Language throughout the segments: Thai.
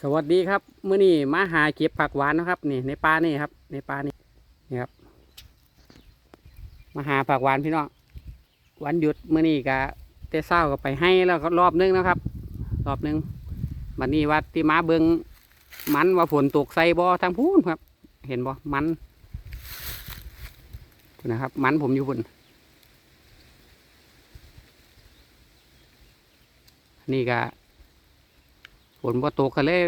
สวัสดีครับเมื้อนี้มาหาเก็บผักหวานนะครับ นี่ในป่านี่ครับ ในป่านี่นี่ครับ มาหาผักหวานพี่น้องวันหยุดเมื้อนี้ก็เตะเศร้าก็ไปให้แล้วก็รอบนึงนะครับ รอบนึงวันนี้ว่าที่มาเบิงมันว่าฝนตกใส่บ่ทางพูนครับ เห็นบ่มันนะครับ มันผมอยู่บนนี่ก็ ฝนบ่ตกก็เลย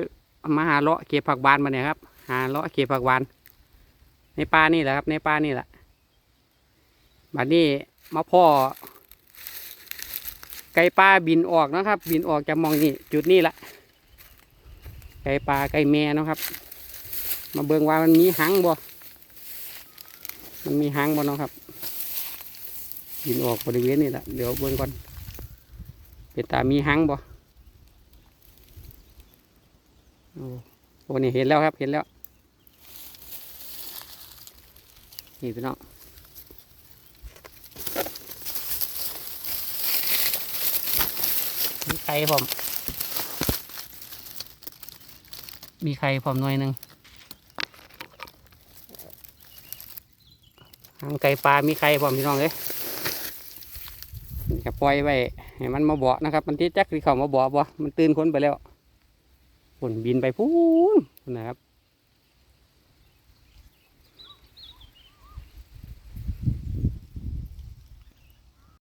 มาหาเลาะเก็บผักบานมาเนี่ยครับ หาเลาะเก็บผักบาน ในป่านี่แหละครับ ในป่านี่แหละบัดนี้มาพ่อ ไก่ปลาบินออกนะครับ บินออกจากหมองนี่จุดนี้ละไก่ปลาไก่แม่นะครับ มาเบิ่งว่ามันมีหางบ่ มันมีหางบ่เนาะครับ บินออกบริเวณนี่แหละเดี๋ยวเบิ่งก่อนเป็นตามีหางบ่ โอ้นี่เห็นแล้วครับเห็นแล้ว นี่พี่น้องมีไข่ผมมีไข่ผมหน่อยหนึ่งหางไก่ปลา มีไข่ผมพี่น้องเลยจะปล่อยไว้ให้มันมาเบาะนะครับ มันที่จักที่เขามาเบาะบ่มันตื่นคนไปแล้ว ฝนบินไปพูนนะครับ